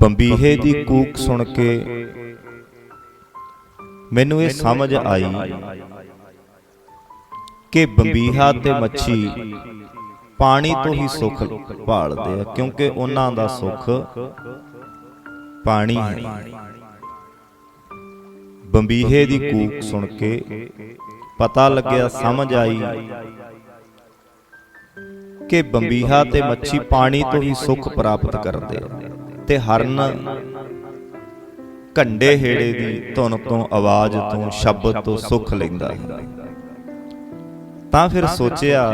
ਬੰਬੀਹੇ ਦੀ ਕੂਕ ਸੁਣ ਕੇ ਮੈਨੂੰ ਇਹ ਸਮਝ ਆਈ ਕਿ ਬੰਬੀਹਾ ਤੇ ਮੱਛੀ ਪਾਣੀ ਤੋਂ ਹੀ ਸੁੱਖ ਭਾਲਦੇ ਆ ਕਿਉਂਕਿ ਉਹਨਾਂ ਦਾ ਸੁੱਖ ਪਾਣੀ ਹੈ। ਬੰਬੀਹੇ ਦੀ ਕੂਕ ਸੁਣ ਕੇ ਪਤਾ ਲੱਗਿਆ ਸਮਝ ਆਈ ਕਿ ਬੰਬੀਹਾ ਤੇ ਮੱਛੀ ਪਾਣੀ ਤੋਂ ਹੀ ਸੁੱਖ ਪ੍ਰਾਪਤ ਕਰਦੇ ਆ। ਤੇ ਹਰਨ ਘੰਡੇ ਹੇੜੇ ਦੀ ਧੁਨ ਤੋਂ ਆਵਾਜ਼ ਤੋਂ ਸ਼ਬਦ ਤੋਂ ਸੁੱਖ ਲੈਂਦਾ ਹੈ। ਤਾਂ ਫਿਰ ਸੋਚਿਆ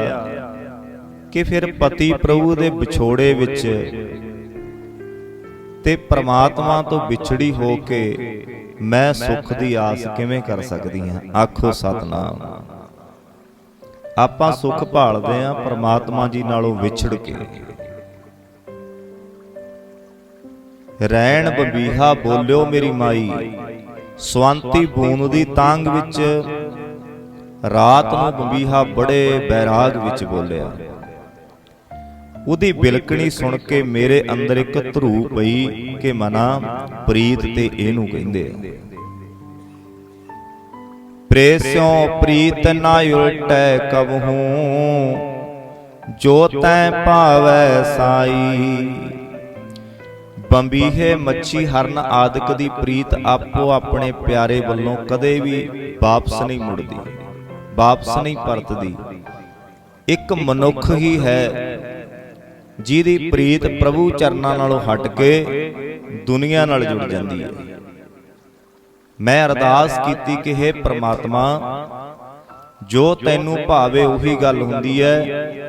ਕਿ ਫਿਰ ਪਤੀ ਪ੍ਰਭੂ ਦੇ ਵਿਛੋੜੇ ਵਿੱਚ ਤੇ ਪ੍ਰਮਾਤਮਾ ਤੋਂ ਵਿਛੜੀ ਹੋ ਕੇ ਮੈਂ ਸੁੱਖ ਦੀ ਆਸ ਕਿਵੇਂ ਕਰ ਸਕਦੀ ਹਾਂ? ਆਖੋ ਸਤਨਾਮ। ਆਪਾਂ ਸੁੱਖ ਭਾਲਦੇ ਆਂ ਪ੍ਰਮਾਤਮਾ ਜੀ ਨਾਲੋਂ ਵਿਛੜ ਕੇ। ਰੈਣ ਬਬੀਹਾ ਬੋਲਿਓ ਮੇਰੀ ਮਾਈ। ਸਵੰਤੀ ਬੂੰਦ ਦੀ ਤਾਂਗ ਵਿੱਚ ਰਾਤ ਨੂੰ ਬਬੀਹਾ ਬੜੇ ਬੈਰਾਗ ਵਿੱਚ ਬੋਲਿਆ। ਉਹਦੀ ਬਿਲਕਣੀ ਸੁਣ ਕੇ ਮੇਰੇ ਅੰਦਰ ਇੱਕ ਧਰੂ ਪਈ ਕਿ ਮਨਾ ਪ੍ਰੀਤ ਤੇ ਇਹਨੂੰ ਕਹਿੰਦੇ ਆ। ਪ੍ਰੇਸਿਓ ਪ੍ਰੀਤ ਨਾ ਉਲਟੈ ਕਬਹੂ, ਜੋ ਤੈ ਭਾਵੈ ਸਾਈ। ਬੰਬੀਹੇ ਮੱਛੀ ਹਰਨ ਆਦਿਕ ਦੀ ਪ੍ਰੀਤ ਆਪੋ ਆਪਣੇ ਪਿਆਰੇ ਵੱਲੋਂ ਕਦੇ ਵੀ ਵਾਪਸ ਨਹੀਂ ਮੁੜਦੀ। ਵਾਪਸ ਨਹੀਂ ਪਰਤਦੀ। ਇੱਕ ਮਨੁੱਖ ਹੀ ਹੈ ਜਿਹਦੀ ਪ੍ਰੀਤ ਪ੍ਰਭੂ ਚਰਨਾਂ ਨਾਲੋਂ ਹਟ ਕੇ ਦੁਨੀਆ ਨਾਲ ਜੁੜ ਜਾਂਦੀ ਹੈ। ਮੈਂ ਅਰਦਾਸ ਕੀਤੀ ਕਿ हे ਪ੍ਰਮਾਤਮਾ ਜੋ ਤੈਨੂੰ ਭਾਵੇ ਉਹੀ ਗੱਲ ਹੁੰਦੀ ਹੈ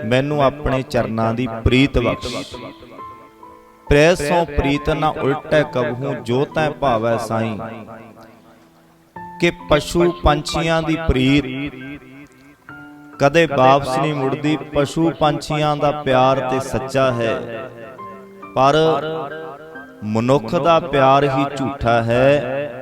ਮੈਨੂੰ ਆਪਣੇ ਚਰਨਾਂ ਦੀ ਪ੍ਰੀਤ ਬਖਸ਼। ਪ੍ਰੈਸੋਂ ਪ੍ਰੀਤ ਨਾ ਉਲਟੈ ਕਬਹੂ ਜੋ ਤੈ ਭਾਵੈ ਸਾਈ। ਕਿ ਪਸ਼ੂ ਪੰਛੀਆਂ ਦੀ ਪ੍ਰੀਤ ਕਦੇ ਵਾਪਸ ਨਹੀਂ ਮੁੜਦੀ ਪਸ਼ੂ ਪੰਛੀਆਂ ਦਾ ਪਿਆਰ ਤੇ ਸੱਚਾ ਹੈ। ਪਰ ਮਨੁੱਖ ਦਾ ਪਿਆਰ ਹੀ ਝੂਠਾ ਹੈ।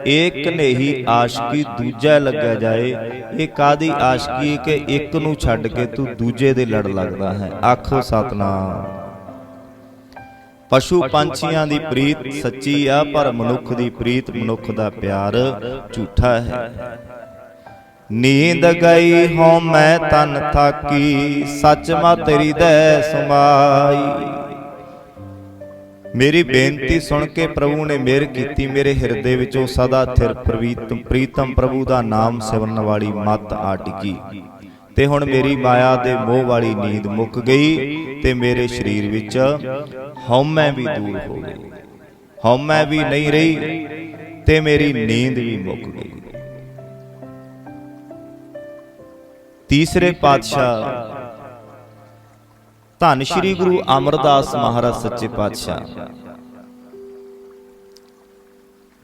ਏਕ ਨੇਹੀ ਆਸ਼ਕੀ ਦੂਜਾ ਲੱਗਿਆ ਜਾਏ। ਇਹ ਕਾਦੀ ਆਸ਼ਕੀ ਕਿ ਇੱਕ ਨੂੰ ਛੱਡ ਕੇ ਤੂੰ ਦੂਜੇ ਦੇ ਲੜ ਲੱਗਦਾ ਹੈ। ਆਖੋ ਸਤਨਾਮ। ਪਸ਼ੂ ਪੰਛੀਆਂ ਦੀ ਪ੍ਰੀਤ ਸੱਚੀ ਆ ਪਰ ਮਨੁੱਖ ਦੀ ਪ੍ਰੀਤ ਮਨੁੱਖ ਦਾ ਪਿਆਰ ਝੂਠਾ ਹੈ। ਨੀਂਦ ਗਈ ਹਉ ਮੈਂ ਤਨ ਥਾਕੀ ਸੱਚ ਮਾ ਤੇਰੀ ਦੈ ਸਮਾਈ। ਮੇਰੀ ਬੇਨਤੀ ਸੁਣ ਕੇ ਪ੍ਰਭੂ ਨੇ ਮਿਹਰ ਕੀਤੀ ਮੇਰੇ ਹਿਰਦੇ ਵਿੱਚੋਂ ਸਦਾ ਥਿਰ ਪ੍ਰਵੀਤਮ ਪ੍ਰੀਤਮ ਪ੍ਰਭੂ ਦਾ ਨਾਮ ਸਿਮਰਨ ਵਾਲੀ ਮਤ ਆ ਟਿਕੀ ਤੇ ਹੁਣ ਮੇਰੀ ਮਾਇਆ ਦੇ ਮੋਹ ਵਾਲੀ ਨੀਂਦ ਮੁੱਕ ਗਈ ਤੇ ਮੇਰੇ ਸਰੀਰ ਵਿੱਚ ਹਉਮੈ ਵੀ ਦੂਰ ਹੋ ਗਈ। ਹਉਮੈ ਵੀ ਨਹੀਂ ਰਹੀ ਤੇ ਮੇਰੀ ਨੀਂਦ ਵੀ ਮੁੱਕ ਗਈ। ਤੀਸਰੇ ਪਾਤਸ਼ਾਹ ਧੰਨ ਸ਼੍ਰੀ ਗੁਰੂ ਅਮਰਦਾਸ ਮਹਾਰਾਜ ਸੱਚੇ ਪਾਤਸ਼ਾਹ।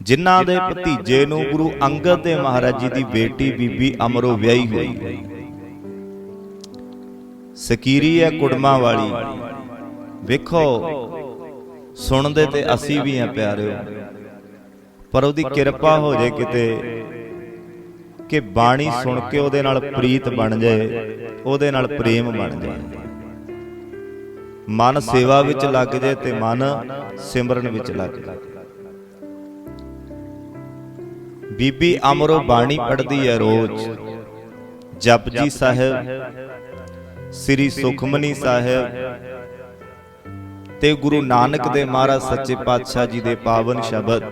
ਜਿਨ੍ਹਾਂ ਦੇ ਭਤੀਜੇ ਨੂੰ ਗੁਰੂ ਅੰਗਦ ਦੇ ਮਹਾਰਾਜ ਜੀ ਦੀ ਬੇਟੀ ਬੀਬੀ ਅਮਰੋ ਵਿਆਹੀ ਹੋਈ। ਸਕੀਰੀ ਹੈ ਕੁੜਮਾ ਵਾਲੀ। ਵੇਖੋ ਸੁਣਦੇ ਤੇ ਅਸੀਂ ਵੀ ਆ ਪਿਆਰਿਓ। ਪਰ ਉਹਦੀ ਕਿਰਪਾ ਹੋ ਜੇ ਕਿਤੇ ਕਿ ਬਾਣੀ ਸੁਣ ਕੇ ਉਹਦੇ ਨਾਲ ਪ੍ਰੀਤ ਬਣ ਜਾਏ ਉਹਦੇ ਨਾਲ ਪ੍ਰੇਮ ਬਣ ਜਾਏ। ਮਨ ਸੇਵਾ ਵਿੱਚ ਲੱਗ ਜਾਏ ਤੇ ਮਨ ਸਿਮਰਨ ਵਿੱਚ ਲੱਗ ਜਾਏ। ਬੀਬੀ ਅਮਰੋ ਬਾਣੀ ਪੜ੍ਹਦੀ ਹੈ ਰੋਜ਼। ਜਪਜੀ ਸਾਹਿਬ ਸ੍ਰੀ ਸੁਖਮਨੀ ਸਾਹਿਬ। ਤੇ ਗੁਰੂ ਨਾਨਕ ਦੇ ਮਹਾਰਾਜ ਸੱਚੇ ਪਾਤਸ਼ਾਹ ਜੀ ਦੇ ਪਾਵਨ ਸ਼ਬਦ।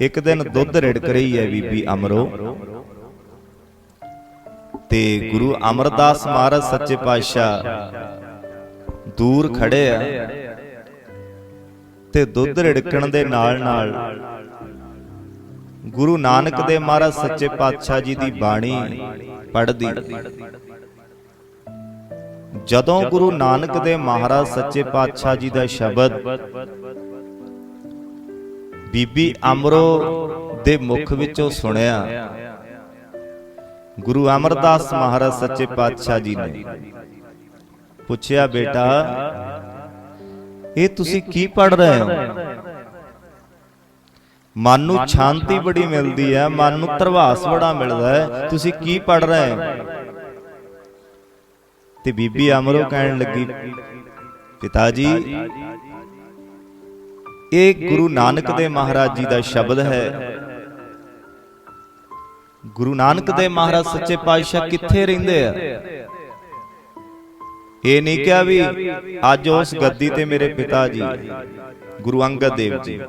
ਇੱਕ ਦਿਨ ਦੁੱਧ ਰਿੜਕ ਰਹੀ ਹੈ ਬੀਬੀ ਅਮਰੋ। ਤੇ ਗੁਰੂ ਅਮਰਦਾਸ ਮਹਾਰਾਜ ਸੱਚੇ ਪਾਤਸ਼ਾਹ ਦੂਰ ਖੜੇ ਆ। ਤੇ ਦੁੱਧ ਰਿੜਕਣ ਦੇ ਨਾਲ ਨਾਲ ਗੁਰੂ ਨਾਨਕ ਦੇ ਮਹਾਰਾਜ ਸੱਚੇ ਪਾਤਸ਼ਾਹ ਜੀ ਦੀ ਬਾਣੀ ਪੜ੍ਹਦੀ। ਜਦੋਂ ਗੁਰੂ ਨਾਨਕ ਦੇ ਮਹਾਰਾਜ ਸੱਚੇ ਪਾਤਸ਼ਾਹ ਜੀ ਦਾ ਸ਼ਬਦ ਬੀਬੀ ਅਮਰੋ ਦੇ ਮੁਖ ਵਿੱਚੋਂ ਸੁਣਿਆ। ਗੁਰੂ ਅਮਰਦਾਸ ਮਹਾਰਾਜ ਸੱਚੇ ਪਾਤਸ਼ਾਹ ਜੀ ਨੇ। ਪੁੱਛਿਆ ਬੇਟਾ ਇਹ ਤੁਸੀਂ ਕੀ ਪੜ ਰਹੇ ਹੋ? ਮਨ ਨੂੰ ਸ਼ਾਂਤੀ ਬੜੀ ਮਿਲਦੀ ਹੈ ਮਨ ਨੂੰ ਧਰਵਾਸ ਬੜਾ ਮਿਲਦਾ ਹੈ। ਤੁਸੀਂ ਕੀ ਪੜ ਰਹੇ ਹੋ? ਤੇ ਬੀਬੀ ਅਮਰੋ ਕਹਿਣ ਲੱਗੀ ਪਿਤਾ ਜੀ ਇਹ ਗੁਰੂ ਨਾਨਕ ਦੇ ਮਹਾਰਾਜ ਜੀ ਦਾ ਸ਼ਬਦ ਹੈ। ਗੁਰੂ ਨਾਨਕ ਦੇ ਮਹਾਰਾਜ ਸੱਚੇ ਪਾਤਸ਼ਾਹ ਕਿੱਥੇ ਰਹਿੰਦੇ ਆ? ਇਹ ਨਹੀਂ ਕਿਹਾ ਵੀ ਅੱਜ ਉਸ ਗੱਦੀ ਤੇ ਮੇਰੇ ਪਿਤਾ ਜੀ। ਗੁਰੂ ਅੰਗਦ ਦੇਵ ਜੀ।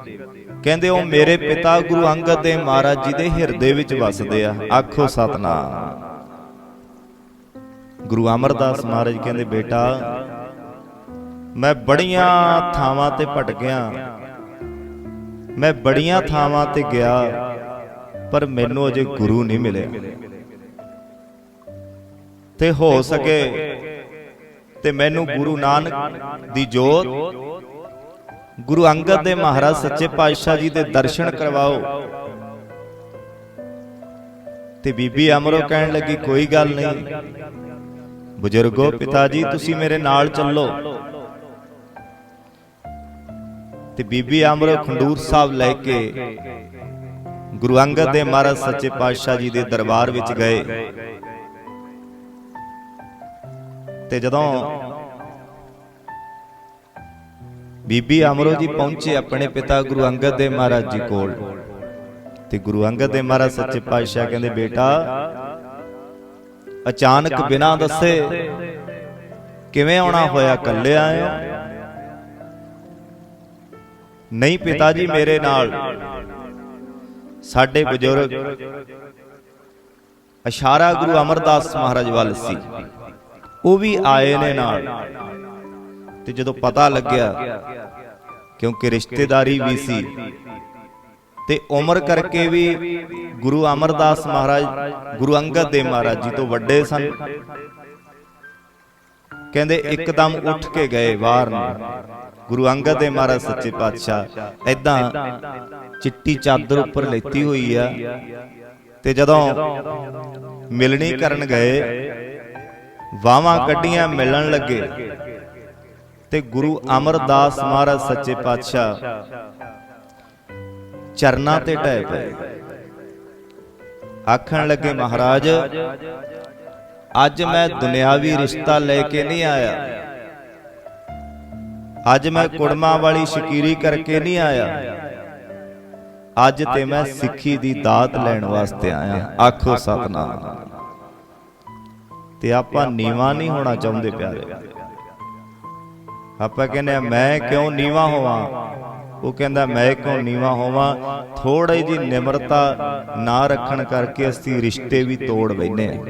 ਕਹਿੰਦੇ ਉਹ ਮੇਰੇ ਪਿਤਾ ਗੁਰੂ ਅੰਗਦ ਦੇਵ ਮਹਾਰਾਜ ਜੀ ਦੇ ਹਿਰਦੇ ਵਿੱਚ ਵਸਦੇ ਆ। ਆਖੋ ਸਤਨਾਮ। ਗੁਰੂ ਅਮਰਦਾਸ ਮਹਾਰਾਜ ਕਹਿੰਦੇ ਬੇਟਾ ਮੈਂ ਬੜੀਆਂ ਥਾਵਾਂ ਤੇ ਭਟਕਿਆ। ਮੈਂ ਬੜੀਆਂ ਥਾਵਾਂ ਤੇ ਗਿਆ ਪਰ ਮੈਨੂੰ ਅਜੇ ਗੁਰੂ ਨਹੀਂ ਮਿਲੇ ਤੇ ਹੋ ਸਕੇ ਤੇ ਮੈਨੂੰ ਗੁਰੂ ਨਾਨਕ ਦੀ ਜੋਤ ਗੁਰੂ ਅੰਗਦ ਦੇ ਮਹਾਰਾਜ ਸੱਚੇ ਪਾਤਸ਼ਾਹ ਜੀ ਦੇ ਦਰਸ਼ਨ ਕਰਵਾਓ। ਤੇ ਬੀਬੀ ਅਮਰੋ ਕਹਿਣ ਲੱਗੀ, ਕੋਈ ਗੱਲ ਨਹੀਂ। ਬਜ਼ੁਰਗੋ ਪਿਤਾ ਜੀ ਤੁਸੀਂ ਮੇਰੇ ਨਾਲ ਚੱਲੋ। ਤੇ ਬੀਬੀ ਅਮਰੋ ਖੰਡੂਰ ਸਾਹਿਬ ਲੈ ਕੇ ਗੁਰੂ ਅੰਗਦ ਦੇ ਮਹਾਰਾਜ ਸੱਚੇ ਪਾਤਸ਼ਾਹ ਜੀ ਦੇ ਦਰਬਾਰ ਵਿੱਚ ਗਏ। ਤੇ ਜਦੋਂ ਬੀਬੀ ਅਮਰੋ ਜੀ ਪਹੁੰਚੇ ਆਪਣੇ ਪਿਤਾ ਗੁਰੂ ਅੰਗਦ ਦੇ ਮਹਾਰਾਜ ਜੀ ਕੋਲ। ਤੇ ਗੁਰੂ ਅੰਗਦ ਦੇ ਮਹਾਰਾਜ ਸੱਚੇ ਪਾਤਸ਼ਾਹ ਕਹਿੰਦੇ ਬੇਟਾ ਅਚਾਨਕ ਬਿਨਾਂ ਦੱਸੇ ਕਿਵੇਂ ਆਉਣਾ ਹੋਇਆ ਇਕੱਲੇ ਆਏ ਹੋ? ਨਹੀਂ ਪਿਤਾ ਜੀ ਮੇਰੇ ਨਾਲ। ਸਾਡੇ ਬਜ਼ੁਰਗ ਇਸ਼ਾਰਾ ਗੁਰੂ ਅਮਰਦਾਸ ਮਹਾਰਾਜ ਵੱਲ ਸੀ। ਉਹ ਵੀ ਆਏ ਨੇ ਨਾਲ। ਤੇ ਜਦੋਂ ਪਤਾ ਲੱਗਿਆ ਕਿਉਂਕਿ ਰਿਸ਼ਤੇਦਾਰੀ ਵੀ ਸੀ, ਤੇ ਉਮਰ ਕਰਕੇ ਵੀ ਗੁਰੂ ਅਮਰਦਾਸ ਮਹਾਰਾਜ, ਗੁਰੂ ਅੰਗਦ ਦੇਵ ਮਹਾਰਾਜ ਜੀ ਤੋਂ ਵੱਡੇ ਸਨ। ਕਹਿੰਦੇ, ਇੱਕਦਮ ਉੱਠ ਕੇ ਗਏ ਬਾਹਰ ਨੂੰ। ਗੁਰੂ ਅੰਗਦ ਦੇਵ ਮਹਾਰਾਜ ਸੱਚੇ ਪਾਤਸ਼ਾਹ ਐਦਾਂ ਚਿੱਟੀ ਚਾਦਰ ਉੱਪਰ ਲੈਤੀ ਹੋਈ ਆ ਤੇ ਜਦੋਂ ਮਿਲਣੀ ਕਰਨ ਗਏ ਵਾਵਾਂ ਕੱਢੀਆਂ ਮਿਲਣ ਲੱਗੇ। ਤੇ ਗੁਰੂ ਅਮਰਦਾਸ ਮਹਾਰਾਜ ਸੱਚੇ ਪਾਤਸ਼ਾਹ ਚਰਨਾਂ ਤੇ ਢਹਿ ਪਏ। ਆਖਣ ਲੱਗੇ, ਮਹਾਰਾਜ, ਅੱਜ ਮੈਂ ਦੁਨਿਆਵੀ ਰਿਸ਼ਤਾ ਲੈ ਕੇ ਨਹੀਂ ਆਇਆ। ਅੱਜ ਮੈਂ ਕੁੜਮਾ ਵਾਲੀ ਸ਼ਕੀਰੀ ਕਰਕੇ ਨਹੀਂ ਆਇਆ। ਅੱਜ ਤੇ ਮੈਂ ਸਿੱਖੀ ਦੀ ਦਾਤ ਲੈਣ ਵਾਸਤੇ ਆਇਆ। ਆਖੋ ਸਤਨਾਮ। ਤੇ ਆਪਾਂ ਨੀਵਾ ਨਹੀਂ ਹੋਣਾ ਚਾਹੁੰਦੇ ਪਿਆਰੇ। ਆਪਾਂ ਕਹਿੰਦੇ ਆ ਮੈਂ ਕਿਉਂ ਨੀਵਾ ਹੋਵਾਂ? ਉਹ ਕਹਿੰਦਾ, ਮੈਂ ਕਿਉਂ ਨੀਵਾ ਹੋਵਾਂ? ਥੋੜੀ ਜੀ ਨਿਮਰਤਾ ਨਾ ਰੱਖਣ ਕਰਕੇ ਅਸੀਂ ਰਿਸ਼ਤੇ ਵੀ ਤੋੜ ਬੈਨੇ ਆ।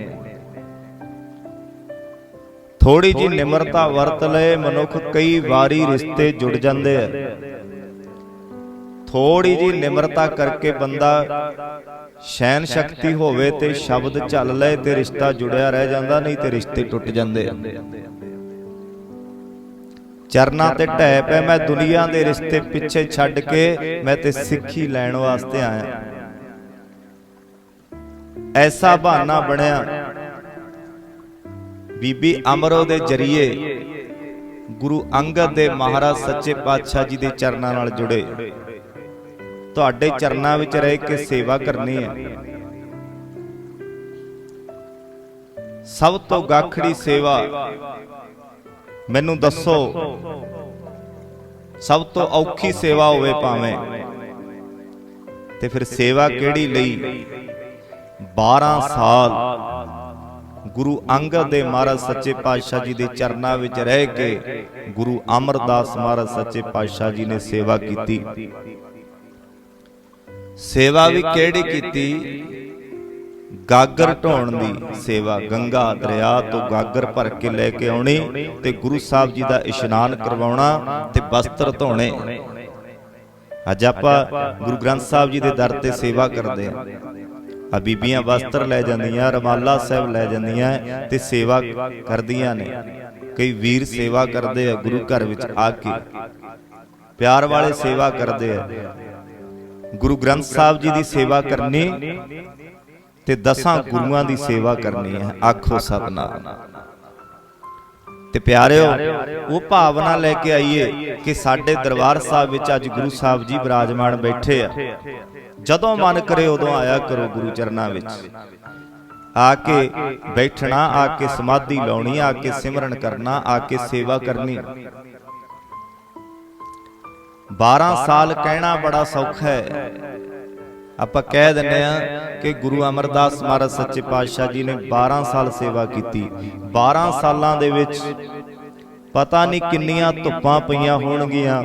ਥੋੜੀ ਜੀ ਨਿਮਰਤਾ ਵਰਤ ਲਏ, ਮਨੁੱਖ ਕਈ ਵਾਰੀ ਰਿਸ਼ਤੇ ਜੁੜ ਜਾਂਦੇ ਆ। ਥੋੜੀ ਜੀ ਨਿਮਰਤਾ ਕਰਕੇ ਬੰਦਾ ਸ਼ੈਨ ਸ਼ਕਤੀ ਹੋਵੇ ਤੇ ਸ਼ਬਦ ਚੱਲ ਲਏ ਤੇ ਰਿਸ਼ਤਾ ਜੁੜਿਆ ਰਹਿ ਜਾਂਦਾ, ਨਹੀਂ ਤੇ ਰਿਸ਼ਤੇ ਟੁੱਟ ਜਾਂਦੇ ਆ। ਚਰਨਾਂ ਤੇ ਢਹਿ ਪੈ ਮੈਂ ਦੁਨੀਆ ਦੇ ਰਿਸ਼ਤੇ ਪਿੱਛੇ ਛੱਡ ਕੇ ਮੈਂ ਤੇ ਸਿੱਖੀ ਲੈਣ ਵਾਸਤੇ ਆਇਆ। ਐਸਾ ਬਹਾਨਾ ਬਣਿਆ। ਬੀਬੀ ਅਮਰੋ ਦੇ ਜਰੀਏ ਗੁਰੂ ਅੰਗਦ ਦੇ ਮਹਾਰਾਜ ਸੱਚੇ ਪਾਤਸ਼ਾਹ ਜੀ ਦੇ ਚਰਨਾਂ ਨਾਲ ਜੁੜੇ। ਤੁਹਾਡੇ ਚਰਨਾਂ ਵਿੱਚ ਰਹਿ ਕੇ ਸੇਵਾ ਕਰਨੀ ਹੈ? ਸਭ ਤੋਂ ਗਾਖੜੀ ਸੇਵਾ ਮੈਨੂੰ ਦੱਸੋ, ਸਭ ਤੋਂ ਔਖੀ ਸੇਵਾ ਹੋਵੇ ਭਾਵੇਂ। ਤੇ ਫਿਰ ਸੇਵਾ ਕਿਹੜੀ ਲਈ? 12 ਸਾਲ ਗੁਰੂ ਅੰਗਦ ਦੇ ਮਹਾਰਾਜ ਸੱਚੇ ਪਾਤਸ਼ਾਹ ਜੀ ਦੇ ਚਰਨਾਂ ਵਿੱਚ ਰਹਿ ਕੇ ਗੁਰੂ ਅਮਰਦਾਸ ਮਹਾਰਾਜ ਸੱਚੇ ਪਾਤਸ਼ਾਹ ਜੀ ਨੇ ਸੇਵਾ ਕੀਤੀ। ਸੇਵਾ ਵੀ ਕਿਹੜੀ ਕੀਤੀ? ਗਾਗਰ ਢੋਣ ਦੀ ਸੇਵਾ ਗੰਗਾ ਦਰਿਆ ਤੋਂ ਗਾਗਰ ਭਰ ਕੇ ਲੈ ਕੇ ਆਉਣੀ ਤੇ ਗੁਰੂ ਸਾਹਿਬ ਜੀ ਦਾ ਇਸ਼ਨਾਨ ਕਰਵਾਉਣਾ ਤੇ ਵਸਤਰ ਧੋਣੇ। ਅੱਜ ਆਪਾਂ ਗੁਰੂ ਗ੍ਰੰਥ ਸਾਹਿਬ ਜੀ ਦੇ ਦਰ ਤੇ ਸੇਵਾ ਕਰਦੇ ਆ। ਆ ਬੀਬੀਆਂ ਵਸਤਰ ਲੈ ਜਾਂਦੀਆਂ ਰਮਾਲਾ ਸਾਹਿਬ ਲੈ ਜਾਂਦੀਆਂ ਤੇ ਸੇਵਾ ਕਰਦੀਆਂ ਨੇ। ਕਈ ਵੀਰ ਸੇਵਾ ਕਰਦੇ ਆ ਗੁਰੂ ਘਰ ਵਿੱਚ ਆ ਕੇ। ਪਿਆਰ ਵਾਲੇ ਸੇਵਾ ਕਰਦੇ ਆ। ਗੁਰੂ ਗ੍ਰੰਥ ਸਾਹਿਬ ਜੀ ਦੀ ਸੇਵਾ ਕਰਨੀ ਤੇ ਦਸਾਂ ਗੁਰੂਆਂ ਦੀ ਸੇਵਾ ਕਰਨੀ ਹੈ। ਆਖੋ ਸਤਨਾਮ। ਤੇ ਪਿਆਰਿਓ ਉਹ ਭਾਵਨਾ ਲੈ ਕੇ ਆਈਏ ਕਿ ਸਾਡੇ ਦਰਬਾਰ ਸਾਹਿਬ ਵਿੱਚ ਅੱਜ ਗੁਰੂ ਸਾਹਿਬ ਜੀ ਬਿਰਾਜਮਾਨ ਬੈਠੇ ਆ। ਜਦੋਂ ਮਨ ਕਰੇ ਉਦੋਂ ਆਇਆ ਕਰੋ ਗੁਰੂ ਚਰਨਾਂ ਵਿੱਚ। ਆ ਕੇ ਬੈਠਣਾ ਆ ਕੇ ਸਮਾਧੀ ਲਾਉਣੀ ਆ ਕੇ ਸਿਮਰਨ ਕਰਨਾ ਆ ਕੇ ਸੇਵਾ ਕਰਨੀ। 12 ਸਾਲ ਕਹਿਣਾ ਬੜਾ ਸੌਖਾ ਹੈ। ਆਪਾਂ ਕਹਿ ਦਿੰਨੇ ਆ ਕਿ ਗੁਰੂ ਅਮਰਦਾਸ ਮਹਾਰਾਜ ਸੱਚੇ ਪਾਤਸ਼ਾਹ ਜੀ ਨੇ 12 ਸਾਲ ਸੇਵਾ ਕੀਤੀ। 12 ਸਾਲਾਂ ਦੇ ਵਿੱਚ ਪਤਾ ਨਹੀਂ ਕਿੰਨੀਆਂ ਧੁੱਪਾਂ ਪਈਆਂ ਹੋਣਗੀਆਂ।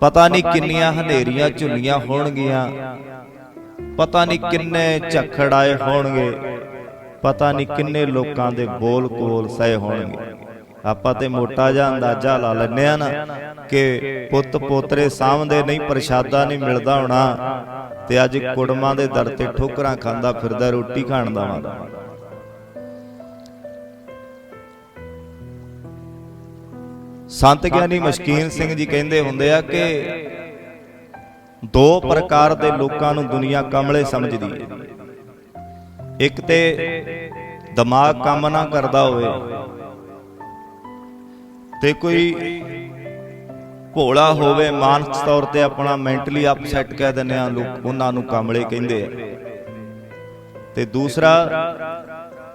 ਪਤਾ ਨਹੀਂ ਕਿੰਨੀਆਂ ਹਨੇਰੀਆਂ ਝੁੱਲੀਆਂ ਹੋਣਗੀਆਂ। ਪਤਾ ਨਹੀਂ ਕਿੰਨੇ ਝੱਖੜ ਆਏ ਹੋਣਗੇ। ਪਤਾ ਨਹੀਂ ਕਿੰਨੇ ਲੋਕਾਂ ਦੇ ਬੋਲ ਕੋਲ ਸਹਿ ਹੋਣਗੇ। ਆਪਾਂ ਤੇ ਮੋਟਾ ਜਿਹਾ ਅੰਦਾਜ਼ਾ ਲਾ ਲੈਨੇ ਆ ਨਾ ਕਿ ਪੁੱਤ ਪੋਤਰੇ ਸਾਹਮਣੇ ਨਹੀਂ, ਪ੍ਰਸ਼ਾਦਾ ਨਹੀਂ ਮਿਲਦਾ ਹੋਣਾ ਤੇ ਅੱਜ ਕੁੜਮਾਂ ਦੇ ਦਰ ਤੇ ਠੋਕਰਾਂ ਖਾਂਦਾ ਫਿਰਦਾ, ਰੋਟੀ ਖਾਣ ਦਾ ਵਾਂ ਸੰਤ ਗਿਆਨੀ ਮਸ਼ਕੀਨ ਸਿੰਘ ਜੀ ਕਹਿੰਦੇ ਹੁੰਦੇ ਆ ਕਿ ਦੋ ਪ੍ਰਕਾਰ ਦੇ ਲੋਕਾਂ ਨੂੰ ਦੁਨੀਆ ਕਮਲੇ ਸਮਝਦੀ ਹੈ ਇੱਕ ਤੇ ਦਿਮਾਗ ਕੰਮ ਨਾ ਕਰਦਾ ਹੋਵੇ ਤੇ ਕੋਈ ਭੋਲਾ ਹੋਵੇ ਮਾਨਸਿਕ ਤੌਰ ਤੇ ਆਪਣਾ ਮੈਂਟਲੀ ਅਪਸੈਟ ਕਹਿ ਦਿੰਦੇ ਆ ਲੋਕ, ਉਹਨਾਂ ਨੂੰ ਕਮਲੇ ਕਹਿੰਦੇ ਆ। ਤੇ ਦੂਸਰਾ,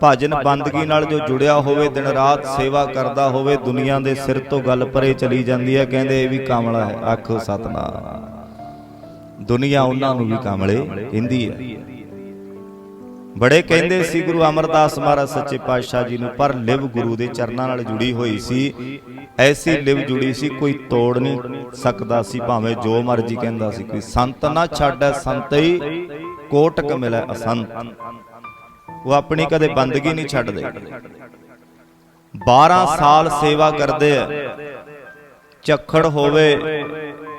ਭਜਨ ਬੰਦਗੀ ਨਾਲ ਜੋ ਜੁੜਿਆ ਹੋਵੇ, ਦਿਨ ਰਾਤ ਸੇਵਾ ਕਰਦਾ ਹੋਵੇ, ਦੁਨੀਆ ਦੇ ਸਿਰ ਤੋਂ ਗੱਲ ਪਰੇ ਚਲੀ ਜਾਂਦੀ ਹੈ, ਕਹਿੰਦੇ ਇਹ ਵੀ ਕਾਮਲਾ ਹੈ, ਆਖੋ ਸਤਨਾਮ। ਦੁਨੀਆ ਉਹਨਾਂ ਨੂੰ ਵੀ ਕਾਮਲੇ ਕਹਿੰਦੀ ਹੈ। ਬੜੇ ਕਹਿੰਦੇ ਸੀ ਗੁਰੂ ਅਮਰਦਾਸ ਮਹਾਰਾਜ ਸੱਚੇ ਪਾਤਸ਼ਾਹ ਜੀ ਨੂੰ ਪਰ ਲਿਵ ਗੁਰੂ ਦੇ ਚਰਨਾਂ ਨਾਲ ਜੁੜੀ ਹੋਈ ਸੀ। ਐਸੀ ਲਿਵ ਜੁੜੀ ਸੀ ਕੋਈ ਤੋੜ ਨਹੀਂ ਸਕਦਾ ਸੀ ਭਾਵੇਂ ਜੋ ਮਰਜ਼ੀ ਕਹਿੰਦਾ ਸੀ ਕੋਈ ਸੰਤ ਨਾ ਛੱਡੈ ਸੰਤਈ ਕੋਟਕ ਮਿਲੈ ਅਸੰਤ। ਉਹ ਆਪਣੀ ਕਦੇ ਬੰਦਗੀ ਨਹੀਂ ਛੱਡਦੇ। 12 ਸਾਲ ਸੇਵਾ ਕਰਦੇ ਆ। ਝੱਖੜ ਹੋਵੇ।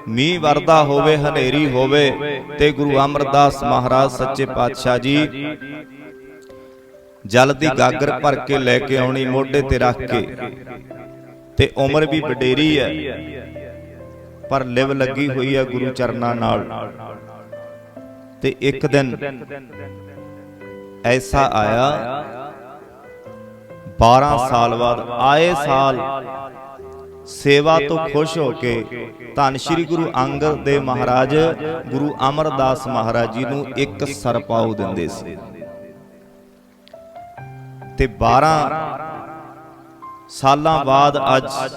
ਮੀਂਹ ਵਰਦਾ ਹੋਵੇ, ਹਨੇਰੀ ਹੋਵੇ, ਤੇ ਗੁਰੂ ਅਮਰਦਾਸ ਮਹਾਰਾਜ ਸੱਚੇ ਪਾਤਸ਼ਾਹ ਜੀ ਜਲ ਦੀ ਗਾਗਰ ਭਰ ਕੇ ਲੈ ਕੇ ਆਉਣੀ, ਮੋਢੇ ਤੇ ਰੱਖ ਕੇ। ਤੇ ਉਮਰ ਵੀ ਵਡੇਰੀ ਹੈ, ਪਰ ਲਿਵ ਲੱਗੀ ਹੋਈ ਹੈ ਗੁਰੂ ਚਰਨਾਂ ਨਾਲ। ਤੇ ਇੱਕ ਦਿਨ ਐਸਾ ਆਇਆ 12 ਸਾਲ ਬਾਅਦ, ਆਏ ਸਾਲ ਸੇਵਾ ਤੋਂ ਖੁਸ਼ ਹੋ ਕੇ ਧੰਨ ਸ਼੍ਰੀ ਗੁਰੂ ਅੰਗਦ ਦੇਵ ਮਹਾਰਾਜ ਗੁਰੂ ਅਮਰਦਾਸ ਮਹਾਰਾਜ ਜੀ ਨੂੰ ਇੱਕ ਸਰਪਾਉ ਦਿੰਦੇ ਸੀ। ਤੇ 12 ਸਾਲਾਂ ਬਾਅਦ ਅੱਜ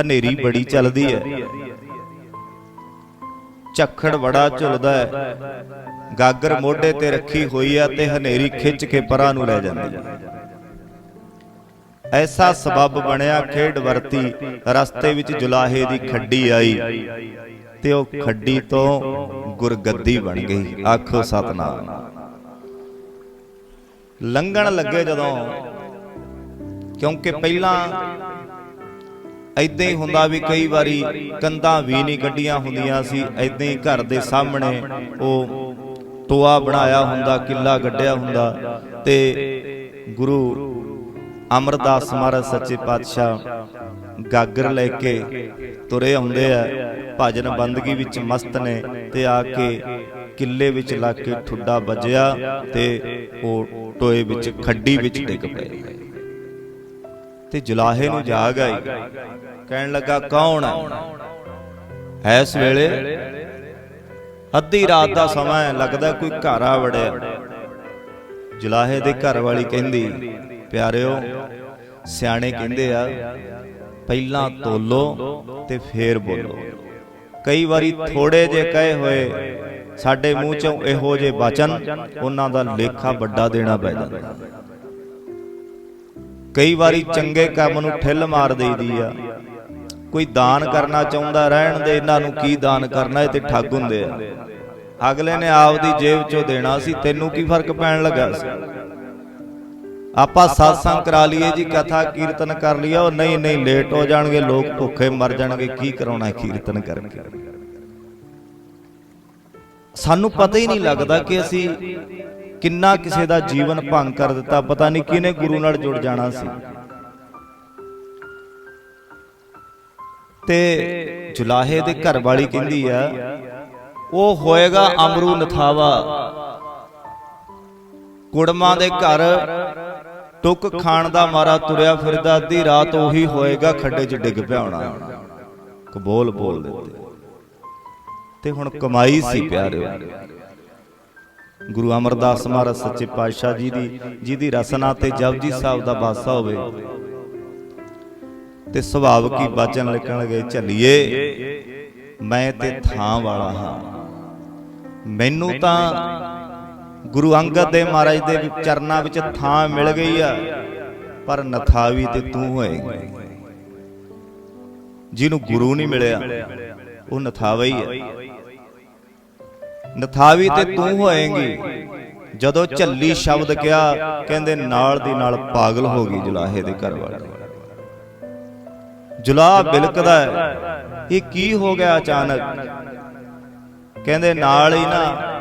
ਹਨੇਰੀ ਬੜੀ ਚੱਲਦੀ ਹੈ। ਝੱਖੜ ਬੜਾ ਝੁਲਦਾ ਹੈ। ਗਾਗਰ ਮੋਢੇ ਤੇ ਰੱਖੀ ਹੋਈ ਹੈ ਤੇ ਹਨੇਰੀ ਖਿੱਚ ਕੇ ਪਰਾਂ ਨੂੰ ਲੈ ਜਾਂਦੀ ਹੈ। ਐਸਾ ਸਬਬ ਬਣਿਆ ਖੇਡ ਵਰਤੀ ਰਸਤੇ ਵਿੱਚ ਜੁਲਾਹੇ ਦੀ ਖੱਡੀ ਆਈ ਤੇ ਉਹ ਖੱਡੀ ਤੋਂ ਗੁਰਗੱਦੀ ਬਣ ਗਈ। ਆਖੋ ਸਤਨਾਮ। ਲੰਘਣ ਲੱਗੇ ਜਦੋਂ ਕਿਉਂਕਿ ਪਹਿਲਾਂ ਐਦਾਂ ਹੀ ਹੁੰਦਾ ਵੀ ਕਈ ਵਾਰੀ ਕੰਧਾਂ ਵੀ ਨਹੀਂ ਗੱਡੀਆਂ ਹੁੰਦੀਆਂ ਸੀ ਐਦਾਂ ਹੀ ਘਰ ਦੇ ਸਾਹਮਣੇ ਉਹ ਟੋਆ ਬਣਾਇਆ ਹੁੰਦਾ ਕਿੱਲਾ ਗੱਡਿਆ ਹੁੰਦਾ ਤੇ ਗੁਰੂ ਅਮਰਦਾਸ ਮਹਾਰਾਜ ਸੱਚੇ ਪਾਤਸ਼ਾਹ ਗਾਗਰ ਲੈ ਕੇ ਤੁਰੇ ਆਉਂਦੇ ਆ। ਭਜਨ ਬੰਦਗੀ ਵਿੱਚ ਮਸਤ ਨੇ ਤੇ ਆ ਕੇ ਕਿੱਲੇ ਵਿੱਚ ਲਾ ਕੇ ਠੁੱਡਾ ਵੱਜਿਆ ਤੇ ਉਹ ਟੋਏ ਵਿੱਚ ਖੱਡੀ ਵਿੱਚ ਡਿੱਗ ਪਏ। ਤੇ ਜੁਲਾਹੇ ਨੂੰ ਜਾਗ ਆਈ। ਕਹਿਣ ਲੱਗਾ, ਕੌਣ ਹੈ ਇਸ ਵੇਲੇ ਅੱਧੀ ਰਾਤ ਦਾ ਸਮਾਂ ਲੱਗਦਾ ਕੋਈ ਘਰ ਆ ਵੜਿਆ। ਜੁਲਾਹੇ ਦੇ ਘਰ ਵਾਲੀ ਕਹਿੰਦੀ ਪਿਆਰਿਓ, ਸਿਆਣੇ ਕਹਿੰਦੇ ਆ, ਪਹਿਲਾਂ ਤੋਲੋ ਤੇ ਫੇਰ ਬੋਲੋ। ਕਈ ਵਾਰੀ ਥੋੜੇ ਜੇ ਕਹੇ ਹੋਏ, ਸਾਡੇ ਮੂੰਹ ਚੋਂ ਇਹੋ ਜੇ ਬਚਨ, ਉਹਨਾਂ ਦਾ ਲੇਖਾ ਵੱਡਾ ਦੇਣਾ ਪੈ ਜਾਂਦਾ। ਕਈ ਵਾਰੀ ਚੰਗੇ ਕੰਮ ਨੂੰ ਠਿੱਲ ਮਾਰ ਦੇਈਦੀ ਆ। ਕੋਈ ਦਾਨ ਕਰਨਾ ਚਾਹੁੰਦਾ, ਰਹਿਣ ਦੇ ਇਹਨਾਂ ਨੂੰ ਕੀ ਦਾਨ ਕਰਨਾ, ਇਹ ਤੇ ਠੱਗ ਹੁੰਦੇ ਆ। ਅਗਲੇ ਨੇ ਆਪਦੀ ਜੇਬ ਚੋਂ ਦੇਣਾ ਸੀ, ਤੈਨੂੰ ਕੀ ਫ਼ਰਕ ਪੈਣ ਲੱਗਾ ਸੀ? ਆਪਾਂ satsang ਕਰਾ ਲਈਏ ਜੀ, ਕਥਾ ਕੀਰਤਨ ਕਰ ਲਈਏ, ਉਹ ਨਹੀਂ ਨਹੀਂ ਲੇਟ ਹੋ ਜਾਣਗੇ, ਲੋਕ ਭੁੱਖੇ ਮਰ ਜਾਣਗੇ, ਕੀ ਕਰਾਉਣਾ ਕੀਰਤਨ ਕਰਕੇ? ਸਾਨੂੰ ਪਤਾ ਹੀ ਨਹੀਂ ਲੱਗਦਾ ਕਿ ਅਸੀਂ ਕਿੰਨਾ ਕਿਸੇ ਦਾ ਜੀਵਨ ਭੰਗ ਕਰ ਦਿੱਤਾ, ਪਤਾ ਨਹੀਂ ਕਿਹਨੇ ਗੁਰੂ ਨਾਲ ਜੁੜ ਜਾਣਾ ਸੀ। ਤੇ ਜੁਲਾਹੇ ਦੇ ਘਰ ਵਾਲੀ ਕਹਿੰਦੀ ਆ, ਉਹ ਹੋਏਗਾ ਅਮਰੂ ਨਥਾਵਾ। ਕੁੜਮਾਂ ਦੇ ਘਰ ਟੁੱਕ ਖਾਣ ਦਾ ਮਾਰਾ ਤੁਰਿਆ ਫਿਰਦਾ ਅੱਧੀ ਰਾਤ ਉਹੀ ਹੋਏਗਾ ਖੱਡੇ 'ਚ ਡਿੱਗ ਪਿਆ ਹੋਣਾ। ਕਬੋਲ ਬੋਲ ਦਿੱਤੇ। ਤੇ ਹੁਣ ਕਮਾਈ ਸੀ ਪਿਆਰਿਓ। ਗੁਰੂ ਅਮਰਦਾਸ ਮਹਾਰਾਜ ਸੱਚੇ ਪਾਤਸ਼ਾਹ ਜੀ ਦੀ ਜਿਹਦੀ ਰਸਨਾ ਤੇ ਜਪਜੀ ਸਾਹਿਬ ਦਾ ਬਾਸਾ ਹੋਵੇ। ਤੇ ਸੁਭਾਵਕ ਹੀ ਬਚਨ ਲਿਖਣ ਲੱਗੇ ਝੱਲੀਏ ਮੈਂ ਤੇ ਥਾਂ ਵਾਲਾ ਹਾਂ। ਮੈਨੂੰ ਤਾਂ ਗੁਰੂ ਅੰਗਦ ਦੇ ਮਹਾਰਾਜ ਦੇ ਚਰਨਾਂ ਵਿੱਚ ਥਾਂ ਮਿਲ ਗਈ ਆ, ਪਰ ਨਥਾਵੀ ਤੇ ਤੂੰ ਹੋਏਗਾ। ਜਿਹਨੂੰ ਗੁਰੂ ਨਹੀਂ ਮਿਲਿਆ, ਉਹ ਨਥਾਵਾ ਹੀ ਹੈ ਨਥਾਵੀ ਤੇ ਤੂੰ ਹੋਏਂਗੀ। ਜਦੋਂ ਝੱਲੀ ਸ਼ਬਦ ਕਿਹਾ, ਕਹਿੰਦੇ ਨਾਲ ਦੀ ਨਾਲ ਪਾਗਲ ਹੋ ਗਈ ਜੁਲਾਹੇ ਦੇ ਘਰ ਵਾਲੇ। ਜੁਲਾਹ ਬਿਲਕਦਾ ਹੈ, ਇਹ ਕੀ ਹੋ ਗਿਆ ਅਚਾਨਕ? ਕਹਿੰਦੇ ਨਾਲ ਹੀ ਨਾ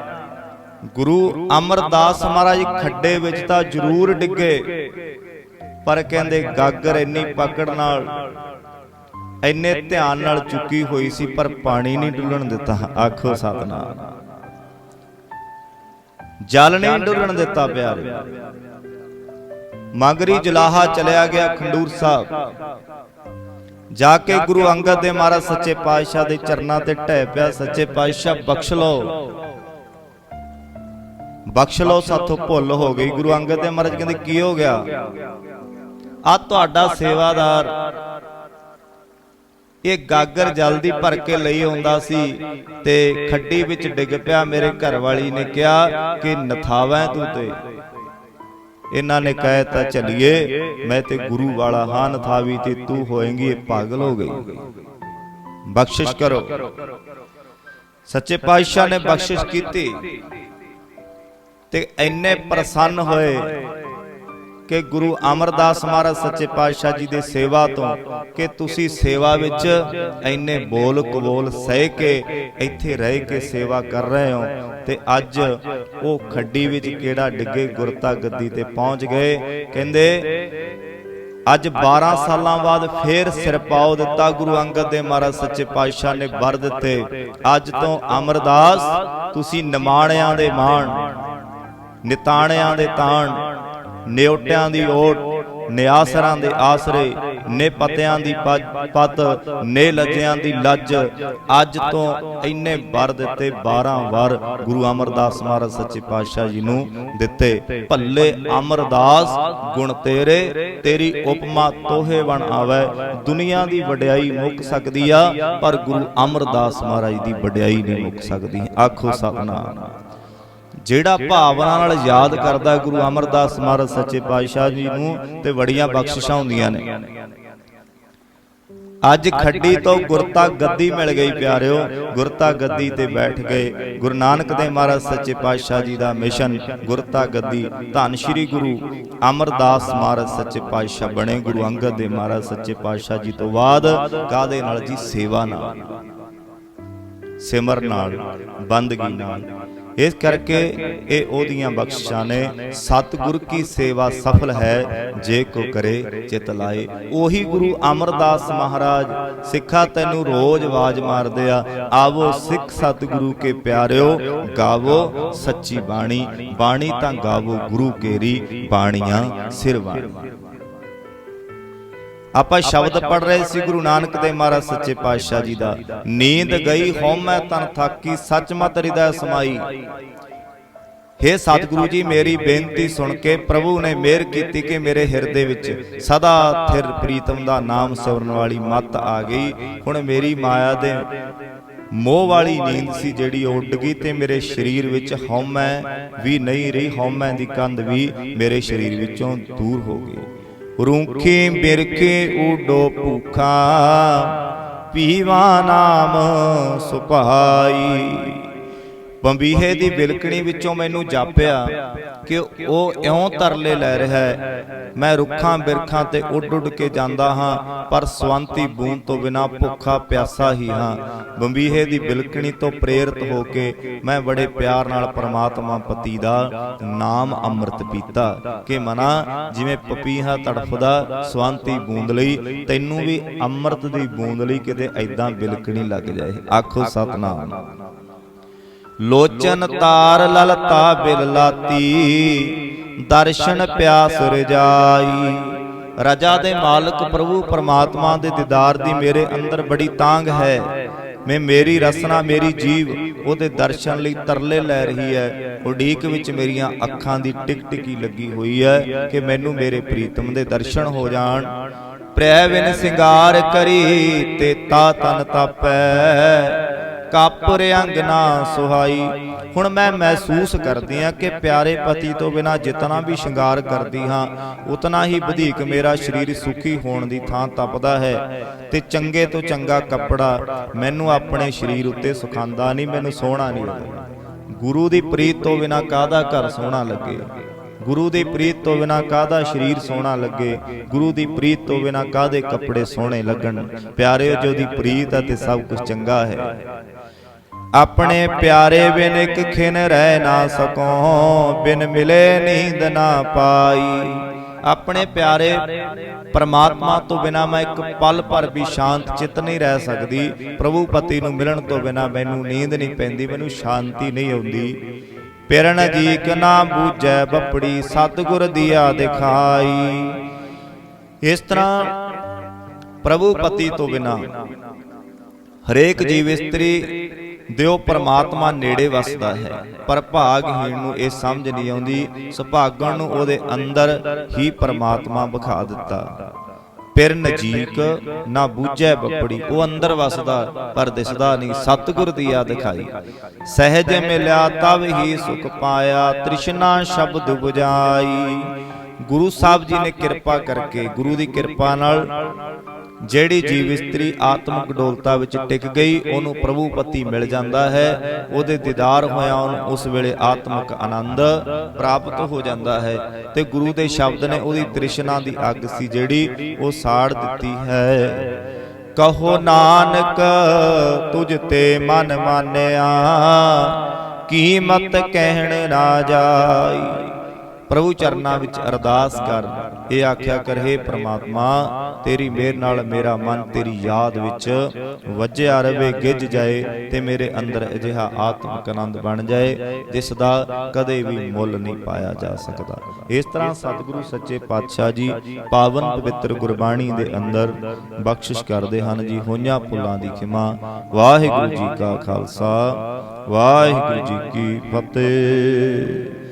ਗੁਰੂ ਅਮਰਦਾਸ ਮਹਾਰਾਜ ਖੱਡੇ ਵਿੱਚ ਤਾਂ ਜ਼ਰੂਰ ਡਿੱਗੇ। ਪਰ ਕਹਿੰਦੇ ਗਾਗਰ ਇੰਨੀ ਪਕੜ ਨਾਲ, ਇੰਨੇ ਧਿਆਨ ਨਾਲ ਚੁੱਕੀ ਹੋਈ ਸੀ, ਪਰ ਪਾਣੀ ਨਹੀਂ ਡੁੱਲਣ ਦਿੱਤਾ। ਆਖੋ ਸਤਨਾਮ। ਜਲ ਨਹੀਂ ਡੁੱਲਣ ਦਿੱਤਾ ਪਿਆਰੇ। ਮੰਗਰੀ ਜਲਾਹਾ ਚਲਿਆ ਗਿਆ ਖੰਡੂਰ ਸਾਹਿਬ। ਜਾ ਕੇ ਗੁਰੂ ਅੰਗਦ ਦੇ ਮਹਾਰਾਜ ਸੱਚੇ ਪਾਤਸ਼ਾਹ ਦੇ ਚਰਨਾਂ ਤੇ ਢਹਿ ਪਿਆ। ਸੱਚੇ ਪਾਤਸ਼ਾਹ ਬਖਸ਼ ਲਓ। ਬਖਸ਼ ਲਓ ਸਾਥੋਂ ਭੁੱਲ ਹੋ ਗਈ। ਗੁਰੂ ਅੰਗਦ ਦੇ ਮਹਾਰਾਜ ਕਹਿੰਦੇ ਕੀ ਹੋ ਗਿਆ? ਆ ਤੁਹਾਡਾ ਸੇਵਾਦਾਰ। ਇਹ ਗਾਗਰ ਜਲਦੀ ਭਰ ਕੇ ਲਈ ਆਉਂਦਾ ਸੀ ਤੇ ਖੱਡੀ ਵਿੱਚ ਡਿੱਗ ਪਿਆ। ਮੇਰੇ ਘਰ ਵਾਲੀ ਨੇ ਕਿਹਾ ਕਿ ਨਥਾਵੈ ਤੂੰ ਤੇ। ਇਹਨਾਂ ਨੇ ਕਹਿਤਾ ਚਲੀਏ ਮੈਂ ਤੇ ਗੁਰੂ ਵਾਲਾ ਹਾਂ ਨਥਾਵੀ ਤੇ ਤੂੰ ਹੋਏਂਗੀ ਇਹ ਪਾਗਲ ਹੋ ਗਈ। ਬਖਸ਼ਿਸ਼ ਕਰੋ। ਸੱਚੇ ਪਾਤਸ਼ਾਹ ਨੇ ਬਖਸ਼ਿਸ਼ ਕੀਤੀ। ਤੇ ਇੰਨੇ ਪ੍ਰਸੰਨ ਹੋਏ ਕਿ ਗੁਰੂ ਅਮਰਦਾਸ ਮਹਾਰਾਜ ਸੱਚੇ ਪਾਤਸ਼ਾਹ ਜੀ ਦੇ ਸੇਵਾ ਤੋਂ ਕਿ ਤੁਸੀਂ ਸੇਵਾ ਵਿੱਚ ਇੰਨੇ ਬੋਲ ਕਬੋਲ ਸਹਿ ਕੇ ਇੱਥੇ ਰਹਿ ਕੇ ਸੇਵਾ ਕਰ ਰਹੇ ਹੋ ਤੇ ਅੱਜ ਉਹ ਖੱਡੀ ਵਿੱਚ ਕਿਹੜਾ ਡਿੱਗੇ ਗੁਰਤਾ ਗੱਦੀ ਤੇ ਪਹੁੰਚ ਗਏ। ਕਹਿੰਦੇ ਅੱਜ 12 ਸਾਲਾਂ ਬਾਅਦ ਫੇਰ ਸਿਰ ਪਾਉ ਦਿੱਤਾ ਗੁਰੂ ਅੰਗਦ ਦੇ ਮਹਾਰਾਜ ਸੱਚੇ ਪਾਤਸ਼ਾਹ ਨੇ ਵਰ ਦਿੱਤੇ। ਅੱਜ ਤੋਂ ਅਮਰਦਾਸ ਤੁਸੀਂ ਨਿਮਾਣਿਆਂ ਦੇ ਮਾਣ ਨਿਤਾਣਿਆਂ ਦੇ ਤਾਣ, ਨਿਉਟਿਆਂ ਦੀ ਓਟ, ਨਿਆਸਰਾਂ ਦੇ ਆਸਰੇ, ਨੇ ਪਤਿਆਂ ਦੀ ਪਤ ਨੇ ਲੱਜਿਆਂ ਦੀ ਲੱਜ। ਅੱਜ ਤੋਂ ਇੰਨੇ ਵਰ ਦਿੱਤੇ 12 ਵਰ ਗੁਰੂ ਅਮਰਦਾਸ ਮਹਾਰਾਜ ਸੱਚੇ ਪਾਤਸ਼ਾਹ ਜੀ ਨੂੰ ਦਿੱਤੇ। ਭੱਲੇ ਅਮਰਦਾਸ, ਗੁਣ ਤੇਰੇ, ਤੇਰੀ ਉਪਮਾ ਤੋਹੇ ਬਣ ਆਵੇ। ਦੁਨੀਆ ਦੀ ਵਡਿਆਈ ਮੁੱਕ ਸਕਦੀ ਆ, ਪਰ ਗੁਰੂ ਅਮਰਦਾਸ ਮਹਾਰਾਜ ਦੀ ਵਡਿਆਈ ਨਹੀਂ ਮੁੱਕ ਸਕਦੀ। ਆਖੋ ਸਤਨਾਮ। ਜਿਹੜਾ ਭਾਵਨਾ ਨਾਲ ਯਾਦ ਕਰਦਾ ਗੁਰੂ ਅਮਰਦਾਸ ਮਹਾਰਾਜ ਸੱਚੇ ਪਾਤਸ਼ਾਹ ਜੀ ਨੂੰ ਤੇ ਬੜੀਆਂ ਬਖਸ਼ਿਸ਼ਾਂ ਹੁੰਦੀਆਂ ਨੇ। ਅੱਜ ਖੱਡੀ ਤੋਂ ਗੁਰਤਾ ਗੱਦੀ ਮਿਲ ਗਈ ਪਿਆਰਿਓ। ਗੁਰਤਾ ਗੱਦੀ ਤੇ ਬੈਠ ਗਏ। ਗੁਰੂ ਨਾਨਕ ਦੇ ਮਹਾਰਾਜ ਸੱਚੇ ਪਾਤਸ਼ਾਹ ਜੀ ਦਾ ਮਿਸ਼ਨ। ਗੁਰਤਾ ਗੱਦੀ। ਧੰਨ ਸ਼੍ਰੀ ਗੁਰੂ ਅਮਰਦਾਸ ਮਹਾਰਾਜ ਸੱਚੇ ਪਾਤਸ਼ਾਹ ਬਣੇ। ਗੁਰੂ ਅੰਗਦ ਦੇ ਮਹਾਰਾਜ ਸੱਚੇ ਪਾਤਸ਼ਾਹ ਜੀ ਤੋਂ ਬਾਅਦ ਕਾਦੇ ਨਾਲ ਜੀ? ਸੇਵਾ ਨਾਲ। ਸਿਮਰ ਨਾਲ। ਬੰਦਗੀ ਨਾਲ। ਇਸ ਕਰਕੇ ਇਹ ਉਹਦੀਆਂ ਬਖਸ਼ਿਸ਼ਾਂ ਨੇ, ਸਤਿਗੁਰ ਕੀ ਸੇਵਾ ਸਫਲ ਹੈ, ਜੇ ਕੋ ਕਰੇ ਚਿਤ ਲਾਏ। ਉਹੀ ਗੁਰੂ ਅਮਰਦਾਸ ਮਹਾਰਾਜ, ਸਿੱਖਾ ਤੈਨੂੰ ਰੋਜ਼ ਆਵਾਜ਼ ਮਾਰਦੇ ਆ, ਆਵੋ ਸਿੱਖ ਸਤਿਗੁਰੂ ਕੇ ਪਿਆਰਿਓ, ਗਾਵੋ ਸੱਚੀ ਬਾਣੀ ਬਾਣੀ ਤਾਂ ਗਾਵੋ ਗੁਰੂ ਕੇਰੀ, ਬਾਣੀਆਂ ਸਿਰਵਾਣੀ ਆਪਾਂ ਸ਼ਬਦ ਪੜ ਰਹੇ ਸੀ ਗੁਰੂ ਨਾਨਕ ਦੇਵ ਮਹਾਰਾਜ ਸੱਚੇ ਪਾਤਸ਼ਾਹ ਜੀ ਦਾ। ਨੀਂਦ ਗਈ ਹਉਮੈ ਤਨ ਥਾਕੀ ਸੱਚ ਮਤ ਹਿਰਦੈ ਸਮਾਈ। ਹੇ ਸਤਿਗੁਰੂ ਜੀ ਮੇਰੀ ਬੇਨਤੀ ਸੁਣ ਕੇ ਪ੍ਰਭੂ ਨੇ ਮਿਹਰ ਕੀਤੀ ਕਿ ਮੇਰੇ ਹਿਰਦੇ ਵਿੱਚ ਸਦਾ ਥਿਰ ਪ੍ਰੀਤਮ ਦਾ ਨਾਮ ਸਿਮਰਨ ਵਾਲੀ ਮਤ ਆ ਗਈ। ਹੁਣ ਮੇਰੀ ਮਾਇਆ ਦੇ ਮੋਹ ਵਾਲੀ ਨੀਂਦ ਸੀ ਜਿਹੜੀ ਉੱਡ ਗਈ ਤੇ ਮੇਰੇ ਸਰੀਰ ਵਿੱਚ ਹਉਮੈ ਵੀ ਨਹੀਂ ਰਹੀ ਹਉਮੈ ਦੀ ਕੰਧ ਵੀ ਮੇਰੇ ਸਰੀਰ ਵਿੱਚੋਂ ਦੂਰ ਹੋ ਗਈ। ਰੂਖੀ ਬਿਰਕੇ ਉਡੋ ਭੂਖਾ ਪੀਵਾ ਨਾਮ ਸੁਭਾਈ ਬੰਬੀਹੇ ਦੀ ਬਿਲਕਣੀ ਵਿੱਚੋਂ ਮੈਨੂੰ ਜਾਪਿਆ ਕਿ ਉਹ ਇਉਂ ਤਰਲੇ ਲੈ ਰਿਹਾ ਹੈ। ਮੈਂ ਰੁੱਖਾਂ ਬਿਰਖਾਂ ਤੇ ਉੱਡ ਉੱਡ ਕੇ ਜਾਂਦਾ ਹਾਂ ਪਰ ਸਵੰਤੀ ਬੂੰਦ ਤੋਂ ਬਿਨਾ ਭੁੱਖਾ ਪਿਆਸਾ ਹੀ ਹਾਂ। ਬੰਬੀਹੇ ਦੀ ਬਿਲਕਣੀ ਤੋਂ ਪ੍ਰੇਰਿਤ ਹੋ ਕੇ ਮੈਂ ਬੜੇ ਪਿਆਰ ਨਾਲ ਪ੍ਰਮਾਤਮਾ ਪਤੀ ਦਾ ਨਾਮ ਅੰਮ੍ਰਿਤ ਪੀਤਾ ਕਿ ਮਨਾ ਜਿਵੇਂ ਪਪੀਹਾ ਤੜਫਦਾ ਸਵੰਤੀ ਬੂੰਦ ਲਈ ਤੈਨੂੰ ਵੀ ਅੰਮ੍ਰਿਤ ਦੀ ਬੂੰਦ ਲਈ ਕਿਤੇ ਐਦਾਂ ਬਿਲਕਣੀ ਲੱਗ ਜਾਏ। ਆਖੋ ਸਤਨਾਮ। ਲੋਚਨ ਤਾਰ ਲਲਤਾ ਬਿਲ ਲਾਤੀ ਦਰਸ਼ਨ ਪਿਆਸ ਰਜਾਈ। ਰਜਾ ਦੇ ਮਾਲਕ ਪ੍ਰਭੂ ਪਰਮਾਤਮਾ ਦੇ ਦੀਦਾਰ ਦੀ ਮੇਰੇ ਅੰਦਰ ਬੜੀ ਤਾਂਗ ਹੈ। ਮੈਂ ਮੇਰੀ ਰਸਨਾ ਮੇਰੀ ਜੀਵ ਉਹਦੇ ਦਰਸ਼ਨ ਲਈ ਤਰਲੇ ਲੈ ਰਹੀ ਹੈ। ਉਡੀਕ ਵਿੱਚ ਮੇਰੀਆਂ ਅੱਖਾਂ ਦੀ ਟਿਕ ਟਿਕੀ ਲੱਗੀ ਹੋਈ ਹੈ ਕਿ ਮੈਨੂੰ ਮੇਰੇ ਪ੍ਰੀਤਮ ਦੇ ਦਰਸ਼ਨ ਹੋ ਜਾਣ। ਪ੍ਰੈ ਬਿਨ ਸਿੰਗਾਰ ਕਰੀ ਤੇ ਤਾ ਤਨ ਤਾਪੈ। ਕਾਪਰ ਅੰਗ ਸੁਹਾਈ। ਹੁਣ ਮੈਂ ਮਹਿਸੂਸ ਕਰਦੀ ਹਾਂ ਕਿ ਪਿਆਰੇ ਪਤੀ ਤੋਂ ਬਿਨਾ ਜਿਤਨਾ ਵੀ ਸ਼ਿੰਗਾਰ ਕਰਦੀ ਹਾਂ, ਉਤਨਾ ਹੀ ਵਧੇਕ ਮੇਰਾ ਸਰੀਰ ਸੁਖੀ ਹੋਣ ਦੀ ਥਾਂ ਤਪਦਾ ਹੈ ਤੇ ਚੰਗੇ ਤੋਂ ਚੰਗਾ ਕੱਪੜਾ ਮੈਨੂੰ ਆਪਣੇ ਸਰੀਰ ਉੱਤੇ ਸੁਖਾਂਦਾ ਨਹੀਂ, ਮੈਨੂੰ ਸੋਹਣਾ ਨਹੀਂ ਲੱਗਦਾ। ਗੁਰੂ ਦੀ ਪ੍ਰੀਤ ਤੋਂ ਬਿਨਾ ਕਾਹਦਾ ਘਰ ਸੋਹਣਾ ਲੱਗੇ? ਗੁਰੂ ਦੀ ਪ੍ਰੀਤ ਤੋਂ ਬਿਨਾ ਕਾਹਦਾ ਸਰੀਰ ਸੋਹਣਾ ਲੱਗੇ? ਗੁਰੂ ਦੀ ਪ੍ਰੀਤ ਤੋਂ ਬਿਨਾ ਕਾਹਦੇ ਕੱਪੜੇ ਸੋਹਣੇ ਲੱਗਣ? ਪਿਆਰਿਓ, ਜੋ ਦੀ ਪ੍ਰੀਤ ਹੈ ਤੇ ਸਭ ਕੁਝ ਚੰਗਾ ਹੈ। ਆਪਣੇ ਪਿਆਰੇ ਬਿਨ ਇੱਕ ਖਿਨ ਰਹਿ ਨਾ ਸਕੋ, ਬਿਨ ਮਿਲੇ ਨੀਂਦ ਨਾ ਪਾਈ। ਆਪਣੇ ਪਿਆਰੇ ਪਰਮਾਤਮਾ ਤੋਂ ਬਿਨਾ ਮੈਂ ਇੱਕ ਪਲ ਭਰ ਵੀ ਸ਼ਾਂਤ ਚਿੱਤ ਨਹੀਂ ਰਹਿ ਸਕਦੀ। ਪ੍ਰਭੂ ਪਤੀ ਨੂੰ ਮਿਲਣ ਤੋਂ ਬਿਨਾ ਮੈਨੂੰ ਨੀਂਦ ਨਹੀਂ ਪੈਂਦੀ, ਮੈਨੂੰ ਸ਼ਾਂਤੀ ਨਹੀਂ ਆਉਂਦੀ। ਪਿਰਨ ਜੀਕ ਨਾ ਬੂਝੈ ਬੱਪੜੀ ਸਤਿਗੁਰ ਦੀਆ ਦਿਖਾਈ। ਇਸ ਤਰ੍ਹਾਂ ਪ੍ਰਭੂ ਪਤੀ ਤੋਂ ਬਿਨਾ ਹਰੇਕ ਜੀਵ ਇਸਤਰੀ ਦਿਓ ਪਰਮਾਤਮਾ ਨੇੜੇ ਵਸਦਾ ਹੈ, ਪਰ ਭਾਗਹੀਣ ਨੂੰ ਇਹ ਸਮਝ ਨਹੀਂ ਆਉਂਦੀ, ਸੁਭਾਗਣ ਨੂੰ ਉਹਦੇ ਅੰਦਰ ਹੀ ਪਰਮਾਤਮਾ ਵਿਖਾ ਦਿੱਤਾ। ਪਿਰ ਨਜੀਕ ਨਾ ਬੂਝੈ ਬੱਪੜੀ ਉਹ ਅੰਦਰ ਵਸਦਾ ਪਰ ਦਿਸਦਾ ਨਹੀਂ। ਸਤਿਗੁਰ ਦੀਆ ਦਿਖਾਈ ਸਹਿਜ ਮਿਲਿਆ ਤਬ ਹੀ ਸੁਖ ਪਾਇਆ ਤ੍ਰਿਸ਼ਨਾ ਸ਼ਬਦ 부ਜਾਈ ਗੁਰੂ ਸਾਹਿਬ ਜੀ ਨੇ ਕਿਰਪਾ ਕਰਕੇ ਗੁਰੂ ਦੀ ਕਿਰਪਾ ਨਾਲ ਜਿਹੜੀ ਜੀਵ ਇਸਤਰੀ ਆਤਮਿਕ ਡੋਲਤਾ ਵਿੱਚ ਟਿਕ ਗਈ ਉਹਨੂੰ ਪ੍ਰਭੂ ਪਤੀ ਮਿਲ ਜਾਂਦਾ ਹੈ। ਉਹਦੇ ਦੀਦਾਰ ਹੋਇਆ ਉਹਨੂੰ ਉਸ ਵੇਲੇ ਆਤਮਿਕ ਆਨੰਦ ਪ੍ਰਾਪਤ ਹੋ ਜਾਂਦਾ ਹੈ। ਤੇ ਗੁਰੂ ਦੇ ਸ਼ਬਦ ਨੇ ਉਹਦੀ ਤ੍ਰਿਸ਼ਨਾ ਦੀ ਅੱਗ ਸੀ ਜਿਹੜੀ ਉਹ ਸਾੜ ਦਿੱਤੀ ਹੈ। ਕਹੋ ਨਾਨਕ ਤੁਝ ਤੇ ਮਨ ਮਾਨਿਆ ਕੀਮਤ ਕਹਿਣ ਨਾ ਜਾਈ। ਪ੍ਰਭੂ ਚਰਨਾਂ ਵਿੱਚ ਅਰਦਾਸ ਕਰ। ਇਹ ਆਖਿਆ ਕਰ, ਹੇ ਪ੍ਰਮਾਤਮਾ, ਤੇਰੀ ਮਿਹਰ ਨਾਲ ਮੇਰਾ ਮਨ ਤੇਰੀ ਯਾਦ ਵਿੱਚ ਵੱਜਿਆ ਰਵੇ ਗਿੱਜ ਜਾਏ ਤੇ ਮੇਰੇ ਅੰਦਰ ਅਜਿਹਾ ਆਤਮਿਕ ਆਨੰਦ ਬਣ ਜਾਏ, ਜਿਸ ਦਾ ਕਦੇ ਵੀ ਮੁੱਲ ਨਹੀਂ ਪਾਇਆ ਜਾ ਸਕਦਾ। ਇਸ ਤਰ੍ਹਾਂ ਸਤਿਗੁਰੂ ਸੱਚੇ ਪਾਤਸ਼ਾਹ ਜੀ ਪਾਵਨ ਪਵਿੱਤਰ ਗੁਰਬਾਣੀ ਦੇ ਅੰਦਰ ਬਖਸ਼ਿਸ਼ ਕਰਦੇ ਹਨ ਜੀ, ਹੋਈਆਂ ਭੁੱਲਾਂ ਦੀ ਖਿਮਾ। ਵਾਹਿਗੁਰੂ ਜੀ ਕਾ ਖਾਲਸਾ, ਵਾਹਿਗੁਰੂ ਜੀ ਕੀ ਫਤਿਹ।